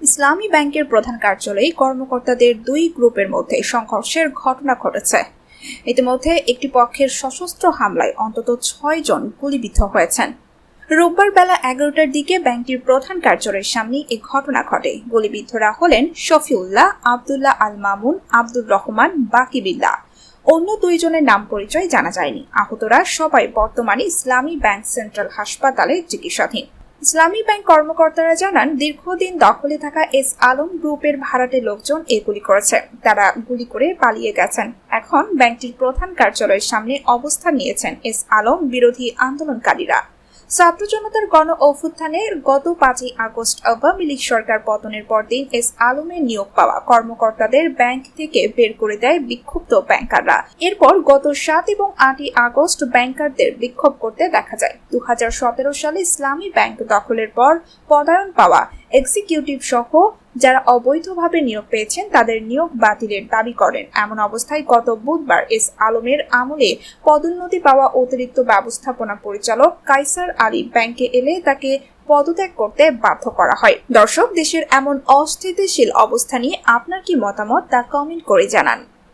ইসলামী ব্যাংকের প্রধান কার্যালয়ে কর্মকর্তাদের দুই গ্রুপের মধ্যে সংঘর্ষের ঘটনা ঘটেছে। ইতিমধ্যে একটি পক্ষের সশস্ত্র হামলায় অন্তত ছয় জন গুলিবিদ্ধ হয়েছেন। রোববার বেলা এগারোটার দিকে ব্যাংকটির প্রধান কার্যালয়ের সামনে এ ঘটনা ঘটে। গুলিবিদ্ধরা হলেন শফিউল্লাহ, আবদুল্লাহ আল মামুন আব্দুর রহমান বাকিবিল্লাহ অন্য দুইজনের নাম পরিচয় জানা যায়নি। আহতরা সবাই বর্তমানে ইসলামী ব্যাংক সেন্ট্রাল হাসপাতালে চিকিৎসাধীন। ইসলামী ব্যাংক কর্মকর্তারা জানান, দীর্ঘদিন দখলে থাকা এস আলম গ্রুপের ভাড়াটে লোকজন এ গুলি করেছে। তারা গুলি করে পালিয়ে গেছেন। এখন ব্যাংকটির প্রধান কার্যালয়ের সামনে অবস্থান নিয়েছেন এস আলম বিরোধী আন্দোলনকারীরা। ছাত্র জনতার গণ অভ্যুত্থানে গত পাঁচই আগস্ট আওয়ামী লীগ সরকার পতনের পরদিন এস আলমের নিয়োগ পাওয়া কর্মকর্তাদের ব্যাংক থেকে বের করে দেয় বিক্ষুব্ধ ব্যাংকাররা। এরপর গত সাত এবং আটই আগস্ট ব্যাংকারদের বিক্ষোভ করতে দেখা যায়। দু হাজার সতেরো সালে ইসলামী ব্যাংক দখলের পর পদায়ন পাওয়া এক্সিকিউটিভ সহ যারা অবৈধভাবে নিয়োগ পেয়েছেন, তাদের নিয়োগ বাতিলের দাবি করেন। এমন অবস্থায় গত বুধবার এস আলমের আমলে পদোন্নতি পাওয়া অতিরিক্ত ব্যবস্থাপনা পরিচালক কাইসার আলী ব্যাংকে এলে তাকে পদত্যাগ করতে বাধ্য করা হয়। দর্শক, দেশের এমন অস্থিতিশীল অবস্থা নিয়ে আপনার কি মতামত তা কমেন্ট করে জানান।